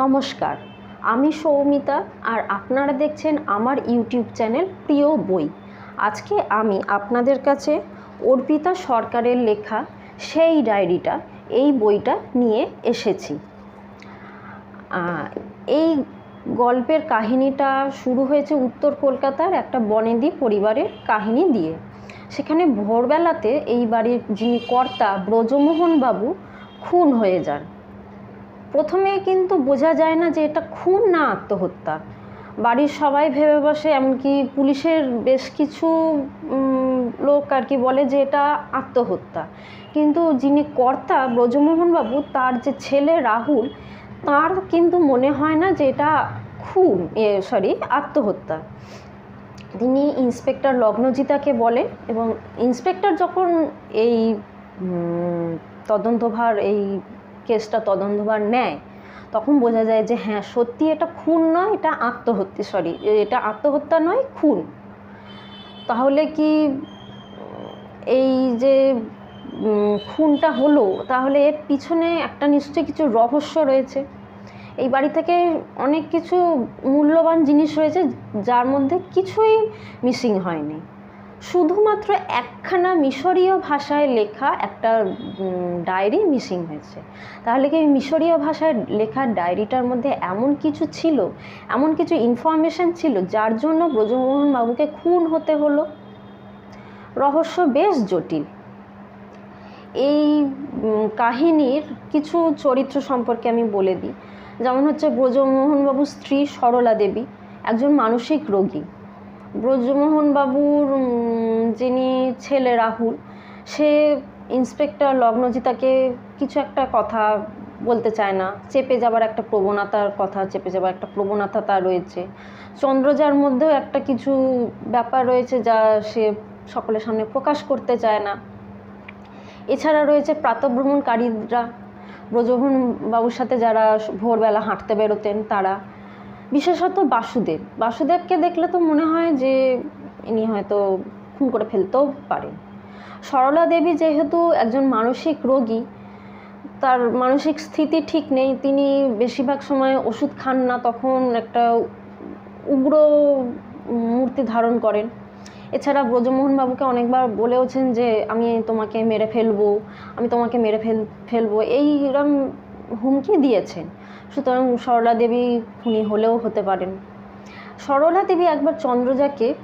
নমস্কার। আমি সৌমিতা আর আপনারা দেখছেন আমার ইউটিউব চ্যানেল প্রিয় বই। আজকে আমি আপনাদের কাছে অর্পিতা সরকারের লেখা সেই ডায়েরিটা, এই বইটা নিয়ে এসেছি। এই গল্পের কাহিনীটা শুরু হয়েছে উত্তর কলকাতার একটা বনেদি পরিবারের কাহিনী দিয়ে। সেখানে ভোরবেলাতে এই বাড়ির যিনি কর্তা ব্রজমোহন বাবু খুন হয়ে যান। প্রথমে কিন্তু বোঝা যায় না যে এটা খুন না আত্মহত্যা। বাড়ির সবাই ভেবে বসে, এমনকি পুলিশের বেশ কিছু লোক আর কি বলে যে এটা আত্মহত্যা। কিন্তু যিনি কর্তা ব্রজমোহনবাবু তার যে ছেলে রাহুল, তার কিন্তু মনে হয় না যে এটা খুন সরি, আত্মহত্যা। তিনি ইন্সপেক্টর লগ্নজিতাকে বলে এবং ইন্সপেক্টর যখন এই তদন্তভার এই কেসটা তদন্তভার নেয়, তখন বোঝা যায় যে হ্যাঁ সত্যি এটা খুন নয়, এটা আত্মহত্যা সরি এটা আত্মহত্যা নয়, খুন। তাহলে কি এই যে খুনটা হলো, তাহলে এর পিছনে একটা নিশ্চয়ই কিছু রহস্য রয়েছে। এই বাড়ি থেকে অনেক কিছু মূল্যবান জিনিস রয়েছে, যার মধ্যে কিছুই মিসিং হয়নি। শুধুমাত্র একখানা মিশরীয় ভাষায় লেখা একটা ডায়েরি মিসিং হয়েছে। তাহলে কি মিশরীয় ভাষায় লেখা ডায়েরিটার মধ্যে এমন কিছু ছিল, এমন কিছু ইনফরমেশন ছিল, যার জন্য ব্রজমোহন বাবুকে খুন হতে হলো? রহস্য বেশ জটিল। এই কাহিনীর কিছু চরিত্র সম্পর্কে আমি বলে দিই। যেমন হচ্ছে ব্রজমোহনবাবুর স্ত্রী সরলা দেবী, একজন মানসিক রোগী। ব্রজমোহনবাবুর যিনি ছেলে রাহুল, সে ইন্সপেক্টর লগ্নজিতাকে কিছু একটা কথা বলতে চায় না। চেপে যাবার একটা প্রবণতার কথা, চেপে যাবার একটা প্রবণতা তার রয়েছে। চন্দ্রজার মধ্যেও একটা কিছু ব্যাপার রয়েছে যা সে সকলের সামনে প্রকাশ করতে চায় না। এছাড়া রয়েছে প্রাতভ্রমণকারীরা। ব্রজমোহন বাবুর সাথে যারা ভোরবেলা হাঁটতে বেরোতেন তারা বিশেষত বাসুদেব। বাসুদেবকে দেখলে তো মনে হয় যে ইনি হয়তো খুন করে ফেলতেও পারেন। সরলা দেবী যেহেতু একজন মানসিক রোগী, তার মানসিক স্থিতি ঠিক নেই, তিনি বেশিরভাগ সময় ওষুধ খান না, তখন একটা উগ্র মূর্তি ধারণ করেন। এছাড়া ব্রজমোহন বাবুকে অনেকবার বলেওছেন যে, আমি তোমাকে মেরে ফেলব, আমি তোমাকে মেরে ফেল, ফেলব। এইরকম হুমকি দিয়েছেন। সুতরাং সরলা দেবী খুনি হলেও হতে পারেন। সরলা দেবী একবার চন্দ্রজাকে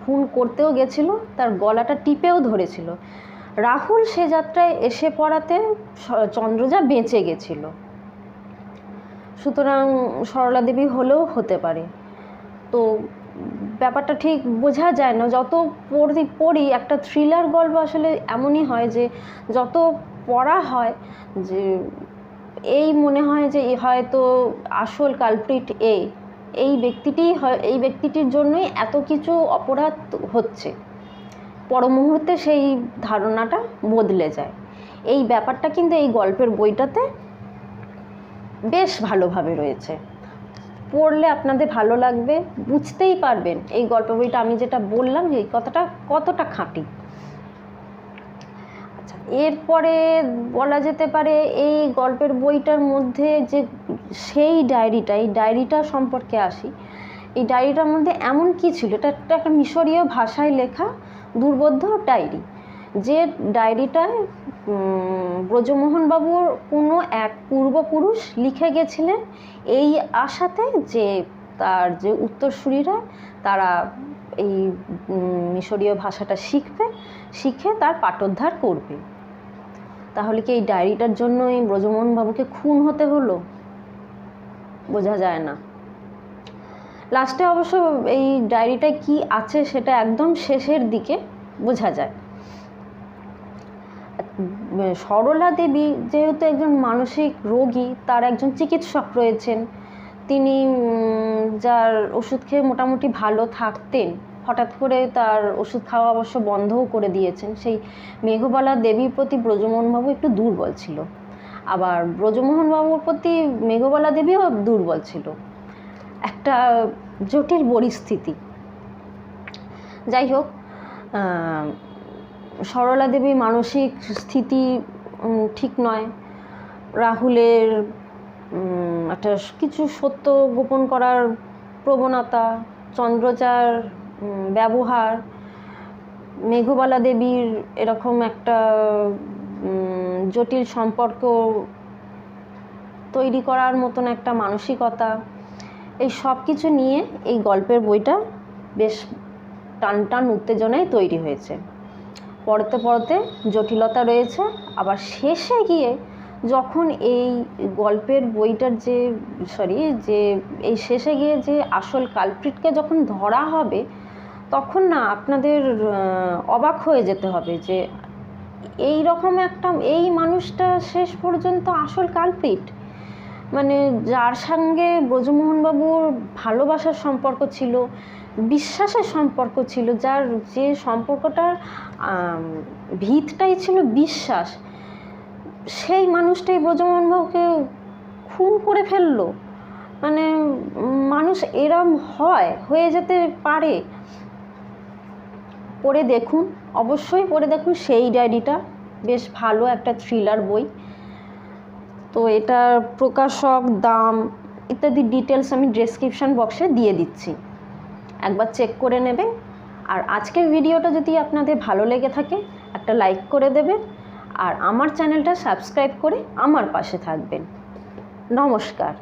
খুন করতেও গেছিল, তার গলাটা টিপেও ধরেছিল। রাহুল সে যাত্রায় এসে পড়াতে চন্দ্রজা বেঁচে গেছিল। সুতরাং সরলা দেবী হলেও হতে পারে। তো ব্যাপারটা ঠিক বোঝা যায় না, যত পড়ি পড়ি একটা থ্রিলার গল্প আসলে এমনই হয় যে, যত পড়া হয় যে এই মনে হয় যে হয়তো আসল কালপ্রিট এ। এই ব্যক্তিটিই এই ব্যক্তিটির জন্যই এত কিছু অপরাধ হচ্ছে। পর মুহূর্তে সেই ধারণাটা বদলে যায়। এই ব্যাপারটা কিন্তু এই গল্পের বইটাতে বেশ ভালোভাবে রয়েছে। পড়লে আপনাদের ভালো লাগবে, বুঝতেই পারবেন। এই গল্প বইটা আমি যেটা বললাম যে এই কথাটা কতটা খাঁটি। এরপরে বলা যেতে পারে এই গল্পের বইটার মধ্যে যে সেই ডায়েরিটা, এই ডায়েরিটা সম্পর্কে আসি। এই ডায়েরিটার মধ্যে এমন কি ছিল? এটা একটা একটা মিশরীয় ভাষায় লেখা দুর্বোধ্য ডায়েরি, যে ডায়েরিটায় ব্রজমোহনবাবুর কোনো এক পূর্বপুরুষ লিখে গেছিলেন এই আশাতে যে তার যে উত্তরসূরিরা তারা এই মিশরীয় ভাষাটা শিখবে, শিখে তার পাঠোদ্ধার করবে। তাহলে কি এই ডায়েরিটার জন্যই ব্রজমোহন বাবুকে খুন হতে হলো? বোঝা যায় না। লাস্টে অবশ্য এই ডায়েরিটায় কি আছে সেটা একদম শেষের দিকে বোঝা যায়। সরলা দেবী যেহেতু একজন মানসিক রোগী, তার একজন চিকিৎসক রয়েছেন। তিনি যার ওষুধ খেয়ে মোটামুটি ভালো থাকতেন। হঠাৎ করে তার ওষুধ খাওয়া অবশ্য বন্ধও করে দিয়েছেন। সেই মেঘবালা দেবীর প্রতি ব্রজমোহনবাবু একটু দুর্বল ছিল। আবার ব্রজমোহনবাবুর প্রতি মেঘবালা দেবীও দুর্বল ছিল। একটা জটিল পরিস্থিতি। যাই হোক সরলা দেবী মানসিক স্থিতি ঠিক নয়। রাহুলের একটা কিছু সত্য গোপন করার প্রবণতা, চন্দ্রচার ব্যবহার, মেঘবালা দেবীর এরকম একটা জটিল সম্পর্ক তৈরি করার মতন একটা মানসিকতা, এই সব কিছু নিয়ে এই গল্পের বইটা বেশ টান টান উত্তেজনায় তৈরি হয়েছে। পড়তে পড়তে জটিলতা রয়েছে, আবার শেষে গিয়ে যখন এই গল্পের বইটার যে সরি যে, এই শেষে গিয়ে যে আসল কালপ্রিটকে যখন ধরা হবে তখন না আপনাদের অবাক হয়ে যেতে হবে যে এই রকম একটা, এই মানুষটা শেষ পর্যন্ত আসল কালপ্রিট মানে যার সঙ্গে ব্রজমোহনবাবুর ভালোবাসার সম্পর্ক ছিল, বিশ্বাসের সম্পর্ক ছিল, যার যে সম্পর্কটার ভিতটাই ছিল বিশ্বাস, সেই মানুষটাই ব্রজমোহনবাবুকে খুন করে ফেলল। মানে মানুষ এরম হয়, হয়ে যেতে পারে। পড়ে দেখুন, অবশ্যই পড়ে দেখুন। সেই ডায়েরিটা বেশ ভালো একটা থ্রিলার বই। তো এটার প্রকাশক, দাম ইত্যাদি ডিটেলস আমি ডেসক্রিপশন বক্সে দিয়ে দিচ্ছি। একবার চেক করে নেবেন। আর আজকের ভিডিওটা যদি আপনাদের ভালো লেগে থাকে, একটা লাইক করে দেবেন। আর আমার চ্যানেলটা সাবস্ক্রাইব করে আমার পাশে থাকবেন। নমস্কার।